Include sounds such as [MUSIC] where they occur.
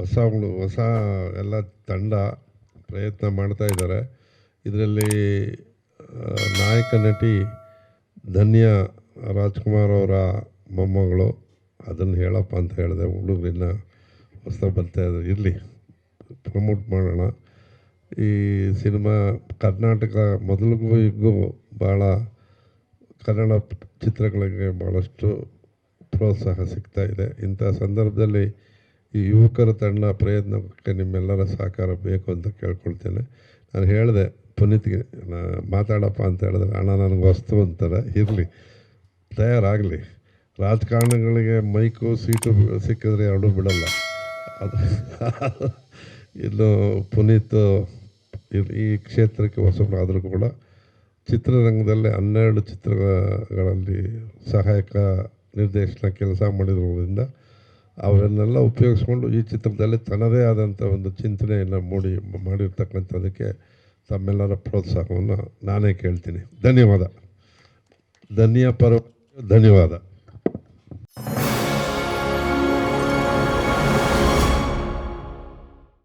ಹೊಸಗಳು ಹೊಸ ಎಲ್ಲ ತಂಡ ಪ್ರಯತ್ನ ಮಾಡ್ತಾ ಇದ್ದಾರೆ. ಇದರಲ್ಲಿ ನಾಯಕ ನಟಿ ಧನ್ಯ ರಾಜ್ಕುಮಾರ್ ಅವರ ಮೊಮ್ಮಗಳು. ಅದನ್ನು ಹೇಳಪ್ಪ ಅಂತ ಹೇಳಿದೆ. ಹುಡುಗರಿನ್ನ ಹೊಸ ಬರ್ತಾ ಇದ್ದಾರೆ ಇರಲಿ, ಪ್ರಮೋಟ್ ಮಾಡೋಣ. ಈ ಸಿನಿಮಾ ಕರ್ನಾಟಕ ಮೊದಲಿಗೂ ಈಗೂ ಭಾಳ ಕನ್ನಡ ಚಿತ್ರಗಳಿಗೆ ಭಾಳಷ್ಟು ಪ್ರೋತ್ಸಾಹ ಸಿಗ್ತಾ ಇದೆ. ಇಂಥ ಸಂದರ್ಭದಲ್ಲಿ ಈ ಯುವಕರ ತಂಡ ಪ್ರಯತ್ನಕ್ಕೆ ನಿಮ್ಮೆಲ್ಲರ ಸಹಕಾರ ಬೇಕು ಅಂತ ಕೇಳ್ಕೊಳ್ತೇನೆ. ನಾನು ಹೇಳಿದೆ ಪುನೀತ್ಗೆ ಮಾತಾಡಪ್ಪ ಅಂತ ಹೇಳಿದ್ರೆ, ಅಣ್ಣ, ನನಗೆ ವಸ್ತು ಅಂತಾರೆ, ಇರಲಿ, ತಯಾರಾಗಲಿ. ರಾಜಕಾರಣಗಳಿಗೆ ಮೈಕು, ಸೀಟು ಸಿಕ್ಕಿದ್ರೆ ಎರಡೂ ಬಿಡಲ್ಲ. ಅದು [LAUGHS] ಇನ್ನು ಪುನೀತ್ ಈ ಕ್ಷೇತ್ರಕ್ಕೆ ಹೊಸಬಾದರೂ ಕೂಡ ಚಿತ್ರರಂಗದಲ್ಲಿ ಹನ್ನೆರಡು ಚಿತ್ರಗಳಲ್ಲಿ ಸಹಾಯಕ ನಿರ್ದೇಶನ ಕೆಲಸ ಮಾಡಿರೋದ್ರಿಂದ ಅವರನ್ನೆಲ್ಲ ಉಪಯೋಗಿಸ್ಕೊಂಡು ಈ ಚಿತ್ರದಲ್ಲಿ ತನ್ನದೇ ಆದಂಥ ಒಂದು ಚಿಂತನೆಯನ್ನು ಮೂಡಿ ಮಾಡಿರ್ತಕ್ಕಂಥದಕ್ಕೆ ತಮ್ಮೆಲ್ಲರ ಪ್ರೋತ್ಸಾಹವನ್ನು ನಾನೇ ಕೇಳ್ತೀನಿ. ಧನ್ಯವಾದ. ಧನ್ಯ ಪರ ಧನ್ಯವಾದ.